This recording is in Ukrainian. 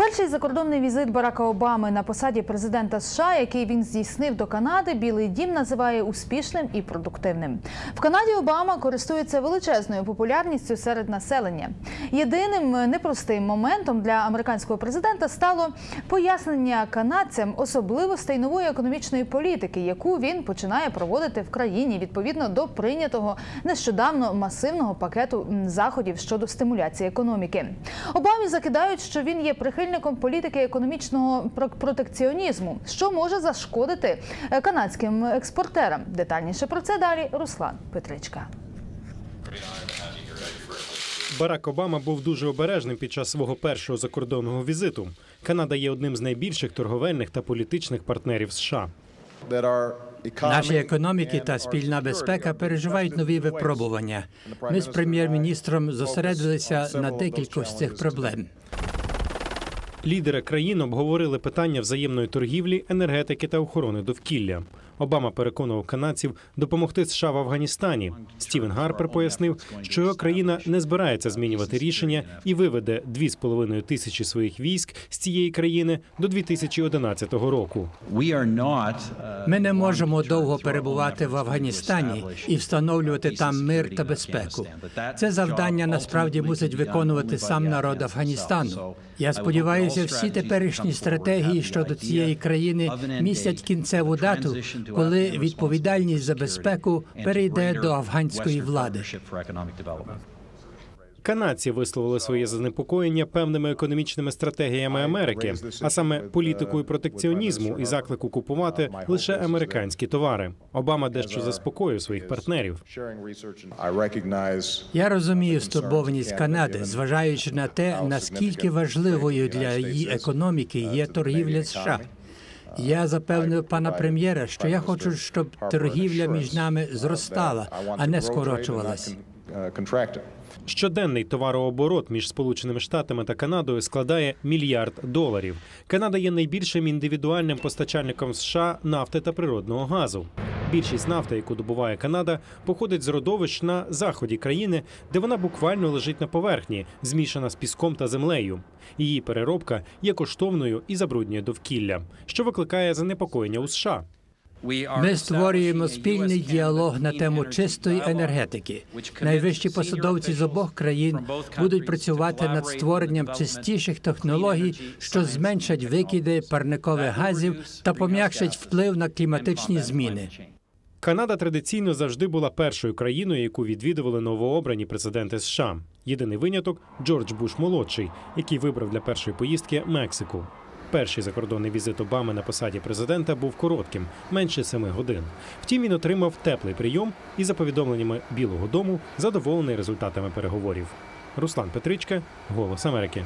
Перший закордонний візит Барака Обами на посаді президента США, який він здійснив до Канади, Білий Дім називає успішним і продуктивним. В Канаді Обама користується величезною популярністю серед населення. Єдиним непростим моментом для американського президента стало пояснення канадцям особливостей нової економічної політики, яку він починає проводити в країні відповідно до прийнятого нещодавно масивного пакету заходів щодо стимуляції економіки. Обамі закидають, що він є прихильником політики економічного про- протекціонізму, що може зашкодити е, канадським експортерам. Детальніше про це далі Руслан Петричка. Барак Обама був дуже обережним під час свого першого закордонного візиту. Канада є одним з найбільших торговельних та політичних партнерів США. Наші економіки та спільна безпека переживають нові випробування. Ми з прем'єр-міністром зосередилися на декількох з цих проблем. Лідери країн обговорили питання взаємної торгівлі, енергетики та охорони довкілля. Обама переконував канадців допомогти США в Афганістані. Стівен Гарпер пояснив, що його країна не збирається змінювати рішення і виведе 2,5 тисячі своїх військ з цієї країни до 2011 року. Ми не можемо довго перебувати в Афганістані і встановлювати там мир та безпеку. Це завдання насправді мусить виконувати сам народ Афганістану. Я сподіваюся, всі теперішні стратегії щодо цієї країни містять кінцеву дату, коли відповідальність за безпеку перейде до афганської влади. Канадці висловили своє занепокоєння певними економічними стратегіями Америки, а саме політикою протекціонізму і заклику купувати лише американські товари. Обама дещо заспокоїв своїх партнерів. Я розумію стурбованість Канади, зважаючи на те, наскільки важливою для її економіки є торгівля США. Я запевнив пана прем'єра, що я хочу, щоб торгівля між нами зростала, а не скорочувалась. Щоденний товарооборот між Сполученими Штатами та Канадою складає мільярд доларів. Канада є найбільшим індивідуальним постачальником США нафти та природного газу. Більшість нафти, яку добуває Канада, походить з родовищ на заході країни, де вона буквально лежить на поверхні, змішана з піском та землею. Її переробка є коштовною і забруднює довкілля, що викликає занепокоєння у США. Ми створюємо спільний діалог на тему чистої енергетики. Найвищі посадовці з обох країн будуть працювати над створенням чистіших технологій, що зменшать викиди парникових газів та пом'якшать вплив на кліматичні зміни. Канада традиційно завжди була першою країною, яку відвідували новообрані президенти США. Єдиний виняток Джордж Буш молодший, який вибрав для першої поїздки Мексику. Перший закордонний візит Обами на посаді президента був коротким, менше семи годин. Втім, він отримав теплий прийом і, за повідомленнями Білого Дому, задоволений результатами переговорів. Руслан Петричка, Голос Америки.